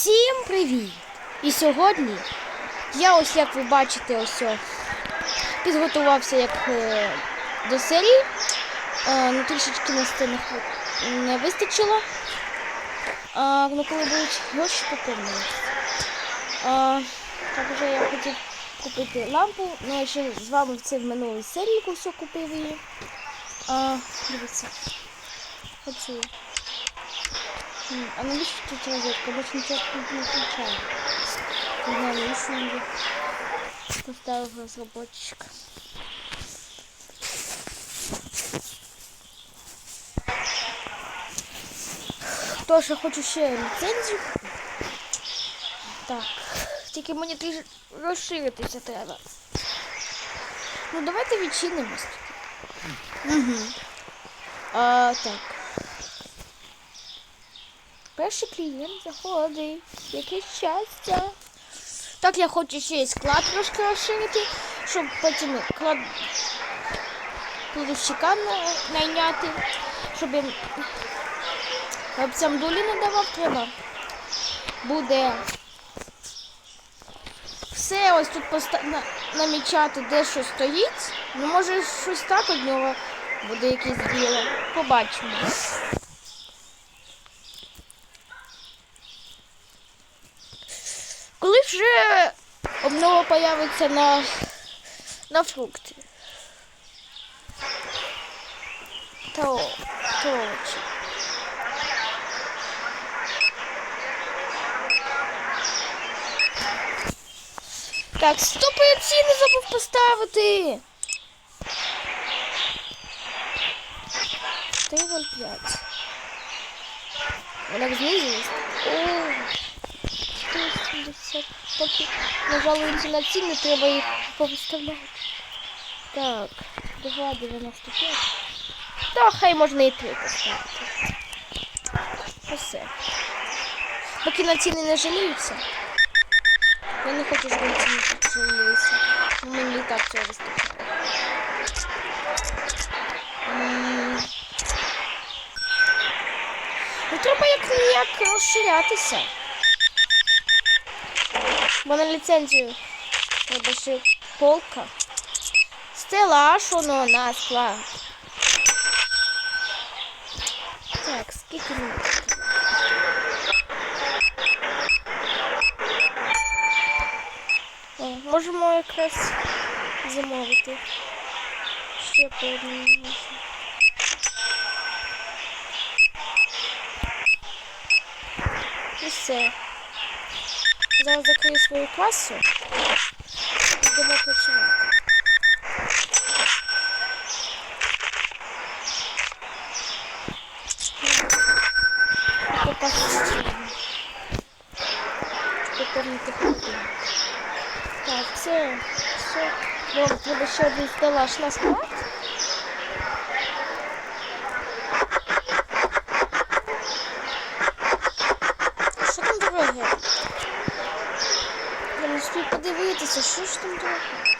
Всім привіт! І сьогодні я ось як ви бачите, ось підготувався як е, до серії. Е, ну трішечки на не, не вистачило. А, ну коли будуть гроші поповнені. А, так я хотів купити лампу, ну я ще з вами в минулій серії все купив її. А, дивіться. Оцю. А навіщо тут розетка? Бо нічого тут не включає. Не знаю, навіщо її поставив розробочик. Тож я хочу ще ліцензію. Так. Тільки мені трішки розширитися треба. Ну давайте відчинимось. Угу. А, так. Перший клієнт заходить. Яке щастя. Так, я хочу ще й склад трошки розширити, щоб потім клад... кладовщика найняти, щоб хлопцям долі не давав, треба. Буде все ось тут поста... на... намічати, де що стоїть. Ну, може, щось так від нього буде якесь діло. Побачимо. Коли вже обнова появиться на, на фрукти? То, точно. Так, стоп, я ціни забув поставити. 3,05. Вона знизилась. О, 170. Поки нажалуємося на ціни, треба їх повиставляти. Так, 2,95. Та хай можна і 3 поставити. Все. Поки на ціни не жаліються. Я не хочу, щоб на ціни жалілися. Ну, Мені і так цього вистачає. Ну треба як ніяк розширятися. Бо на ліцензію треба полка. Стелаж воно на склад. Так, скільки? О, можемо якраз замовити. Ще по одному. І все. Зараз закрию свою касу. І Йдемо працювати. Так, це все. Треба ще один стелаж на склад. Що там дороге? Я не встиг подивитися, що ж там дороге?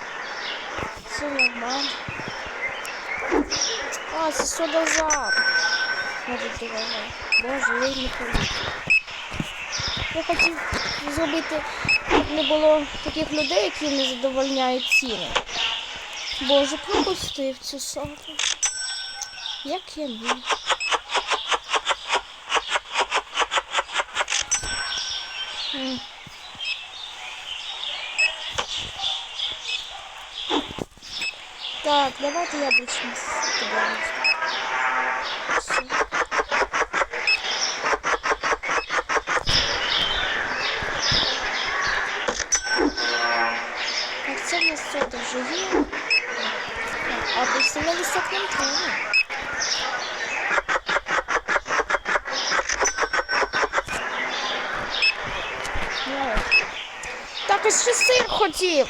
Все нормально. А, це содозар. Може дороге. Боже, я не помітив. Я хотів зробити, щоб не було таких людей, які не задовольняють ціни. Боже, пропустив цю саду. Як я міг. М. Так, давайте яблучный добавим. Всё. Так, це в. А апельсиновий сок нам. Ну, Так, ось ще сир хотів.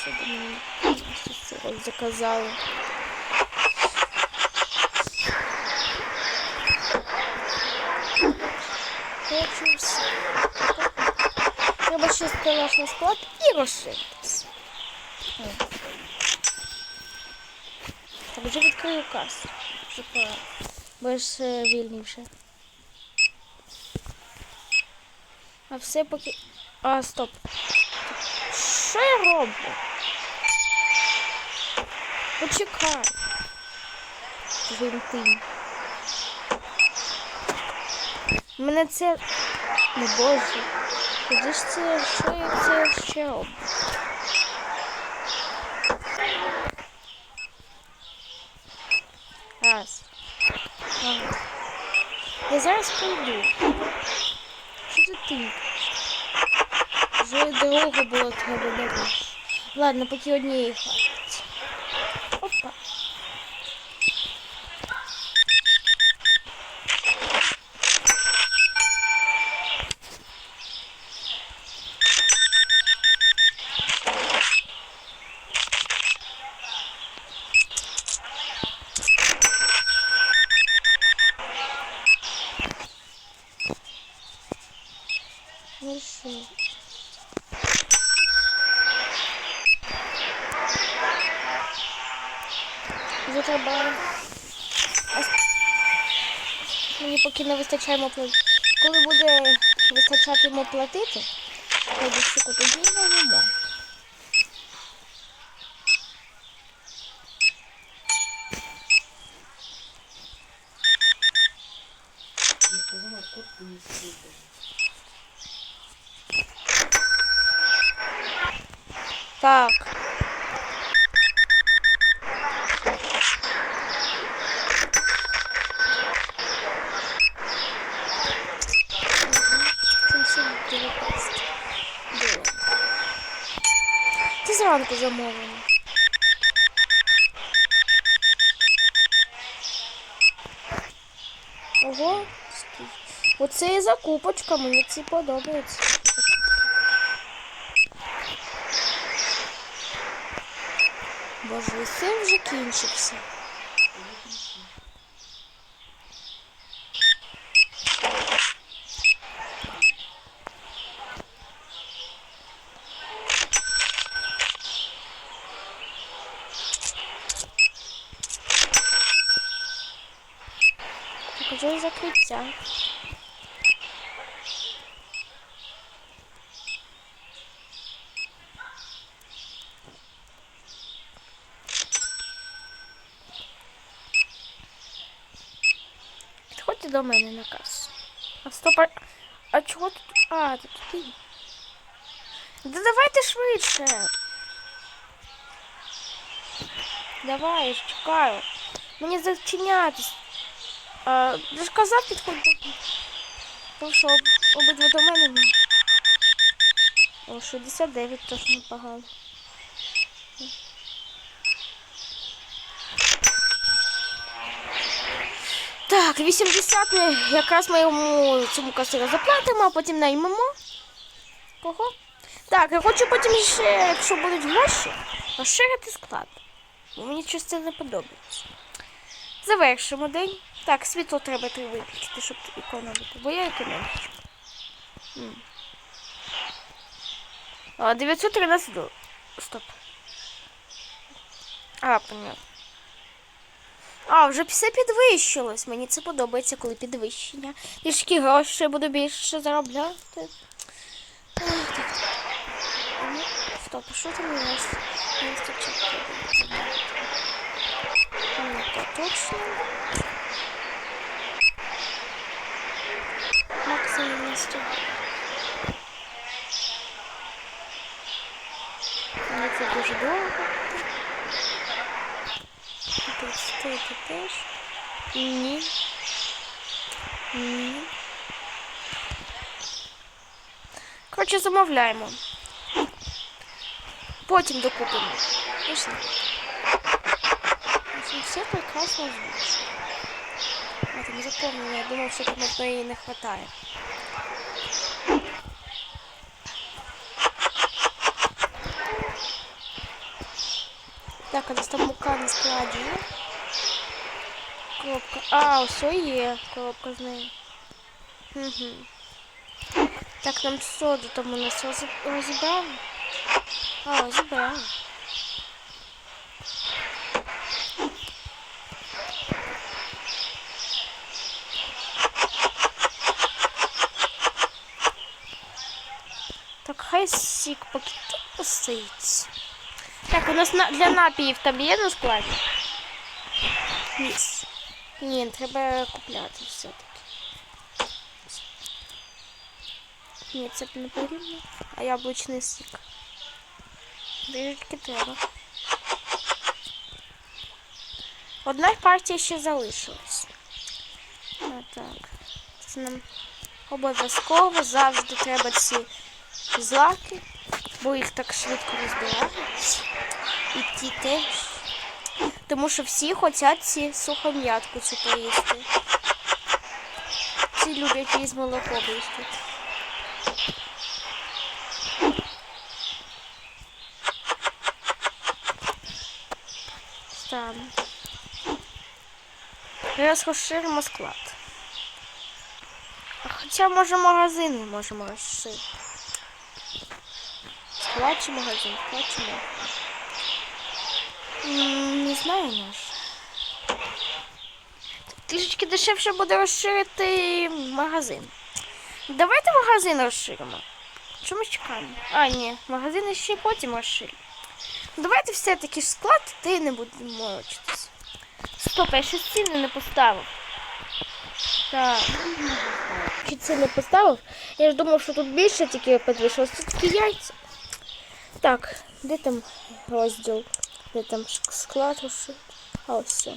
Що до мене? Ще сир ось заказали. Хочу все. Треба ще стелаж на склад і розширитись. Так, вже відкрию касу. Вже пора. Будеш вільніше. А все поки. А, стоп. Що я роблю? Почекай. Гвинти. Мене це. Не боже. Куди ж це? Що я це ще? Раз. Я зараз прийду. Що це ти? Вже дорогу було треба дати. Ладно, поки однієї хватить. Опа. Хорошо. Вже треба. ос- Мені поки не вистачає йому платити. Коли буде вистачати йому платити, то тоді сказала, не слушай. Так. Це зранку замовлено. Ого. Оце і закупочка, мені ці подобається. Боже, і вже кінчився. Закриття. Підходьте до мене на касу. А стоп, а, а чого тут? А, тут ти. Да давайте швидше. Давай, я чекаю. Мені зачинятись. Я ж казав, підходь до. Тому що обидва до мене. О, 69 теж непогано. Так, 80 ми якраз ми йому цьому касиру заплатимо, а потім наймемо. Кого? Так, я хочу потім ще, якщо будуть гроші, розширити склад. Бо мені щось це не подобається. Завершимо день. Так, світло треба три виключити, щоб економити. Бо я економлю. М. А, 913 доларів. Стоп. А, понятно. А, вже все підвищилось. Мені це подобається, коли підвищення. Трішки грошей буду більше заробляти. Так, так. Стоп, що там у нас? Не то точно. Максимум місця. Це дуже довго. Тут стоїть теж. Ні. Ні. Коротше, замовляємо. Потім докупимо. Пішли. Все прекрасно звучить. Я там запомнила, я думав, що там одної не вистачає. Так, а у нас там мука на складі. Коробка. А, все є. Коробка з. Угу. Так, нам соду там у нас розібрали. А, розібрали. Так, хай сик поки тут постоїть. Так, у нас на, для напіїв там є на складі? Ні. Ні, треба купляти все-таки. Ні, це не потрібно. А яблучний сік. Трішки треба. Одна партія ще залишилась. Отак. Це нам обов'язково завжди треба ці злаки, бо їх так швидко розбирають. І ті теж. Тому що всі хочуть ці сухом'ятку цю поїсти. Всі люблять її з молоком їсти. Стану. Зараз розширимо склад. Хоча може магазини можемо розширити. Склад чи магазин? Склад чи магазин? Не знаю наш. Трішечки дешевше буде розширити магазин. Давайте магазин розширимо. Що ми чекаємо? А, ні, магазин ще потім розширимо. Давайте все-таки ж склад, й не будемо морочитись. Стоп, я ще ціни не поставив. Так. Чи це не поставив? Я ж думав, що тут більше тільки підвищилось, це тільки яйця. Так, де там розділ? Де там ш- склад розшит? А ось все.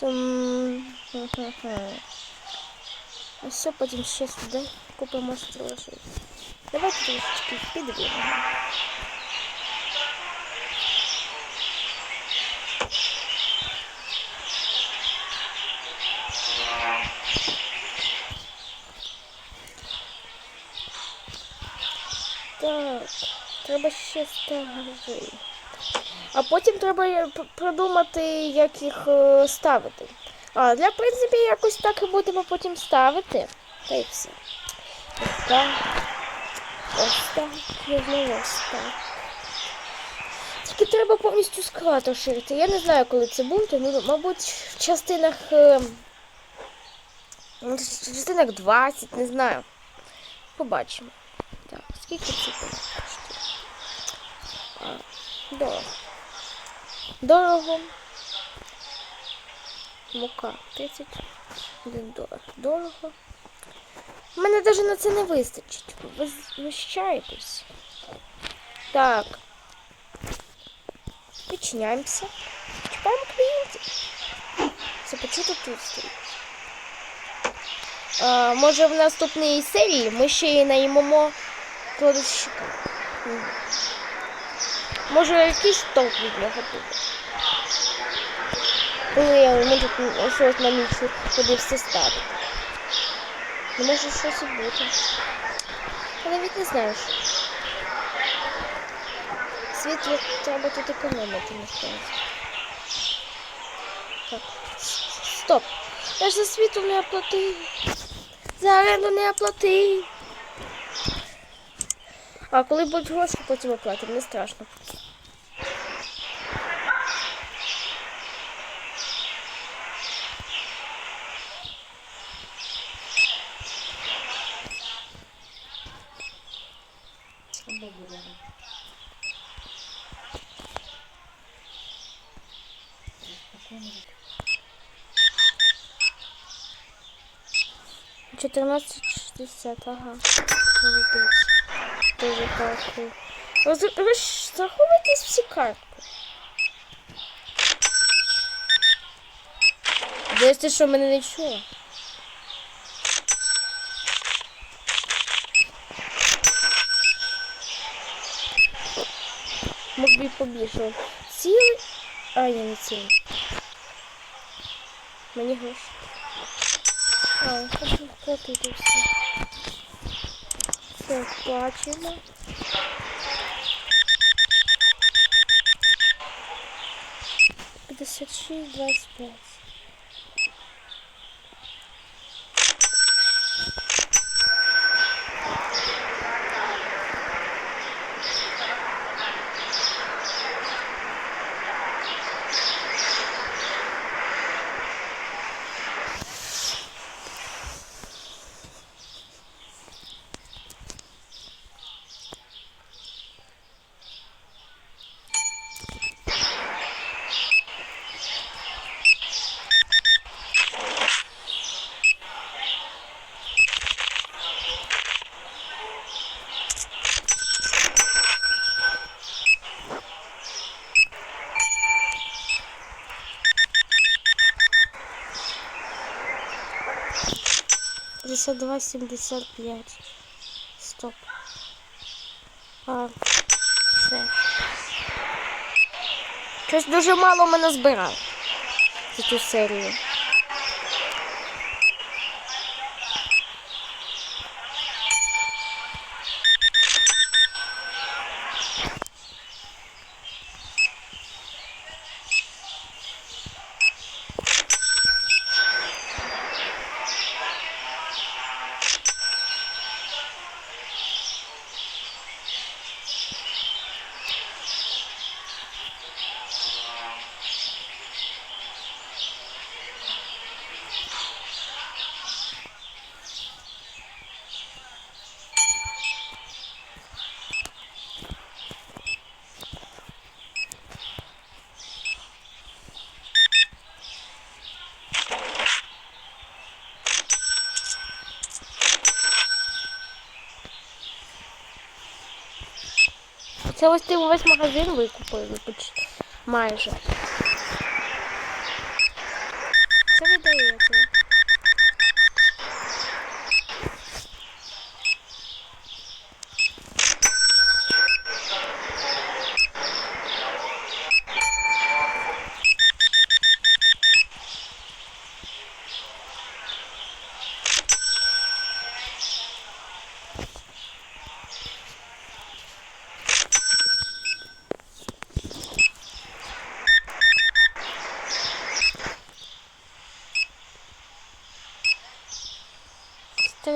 Сум... хе-хе-хе. Ось все, потім ще сюди купимо стрілочки. Давайте трошечки підведемо. Так, треба ще стажі. А потім треба е, продумати, як їх е, ставити. А, для принципі, якось так і будемо потім ставити. Та й все. Ось так. Ось так. Знову ось так. Тільки треба повністю склад розширити. Я не знаю, коли це буде. Ну, мабуть, в частинах. е, в частинах 20, не знаю. Побачимо. Так, скільки це коштує? Дорого. Дорого. Мука 31 долар. Дорого. У мене навіть на це не вистачить. Ви знущаєтесь. Так. Відчиняємося. Чекаємо клієнтів. Це почути тут стоїть. Може в наступній серії ми ще й наїмемо кладовщика. Може якийсь толк від нього буде. Коли я ми тут щось намічу, куди все ставити. Ну може щось і бути. Я навіть не знаю. що. Світло треба тут економити, насправді. Так. Стоп. Я за світло не оплатив. За оренду не оплатив. А коли будуть гроші, потім оплатимо, не страшно. Спокійно. 14,60, ага. Молодець. Дуже дякую. Роз- роз- Заховуйтесь всі картки. Десь що мене не чула. Мог би побільше. Цілий. А, ні, не цілий. Мені гроші. А, хочу вплатити все. Все, плачем. Пятьдесят шесть, двадцать пять. 52, 75. Стоп. А, все. Щось дуже мало мене збирає за цю серію. Це ось ти увесь магазин викупили поч- майже.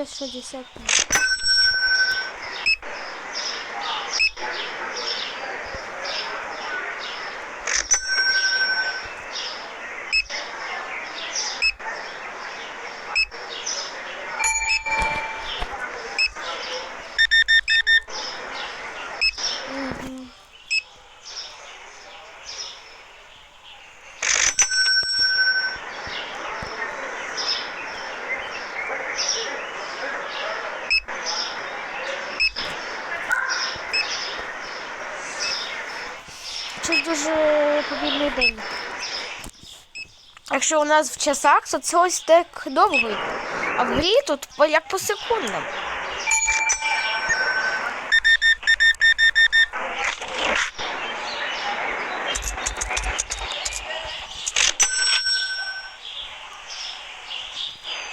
160 тисяч. дуже повільний день. Якщо у нас в часах, то це ось так довго. А в грі тут як по секундам.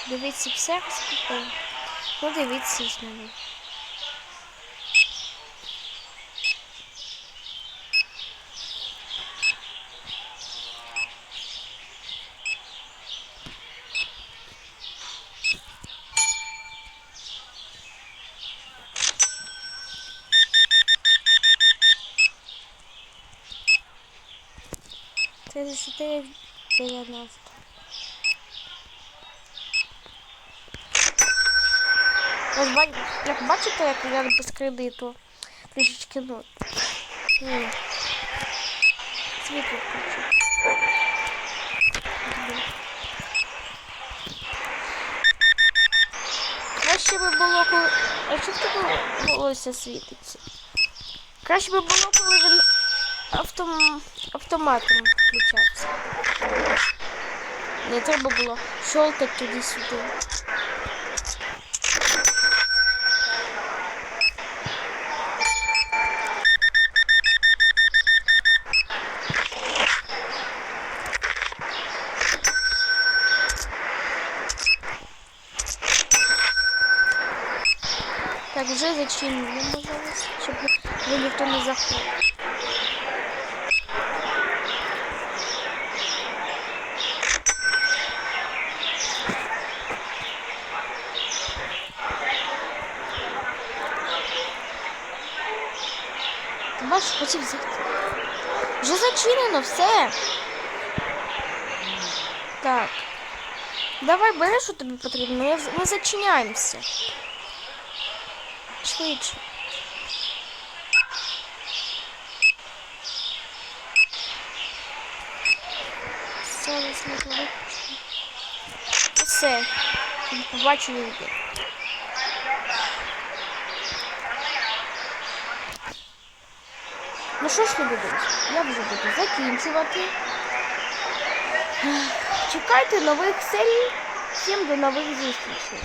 Дивіться все розкупив. Ну дивіться знову. 74, 90. Ось як бачите, як я без кредиту. Трішечки ну. Світло включу. Краще би було, коли... А чому тебе волосся світиться? Краще би було, коли він автом... автоматом. Включався. Не треба було щолкати туди-сюди. Так, вже зачинили, можливо, щоб ви ніхто не заходив. Хотів зайти. Вже зачинено все. Так. Давай бери, що тобі потрібно. Ми зачиняємося. Швидше. Ми виключимо. Все. Побачили йде. Ну що ж люди? Я вже буду закінчувати. Чекайте нових серій. Всім до нових зустрічей.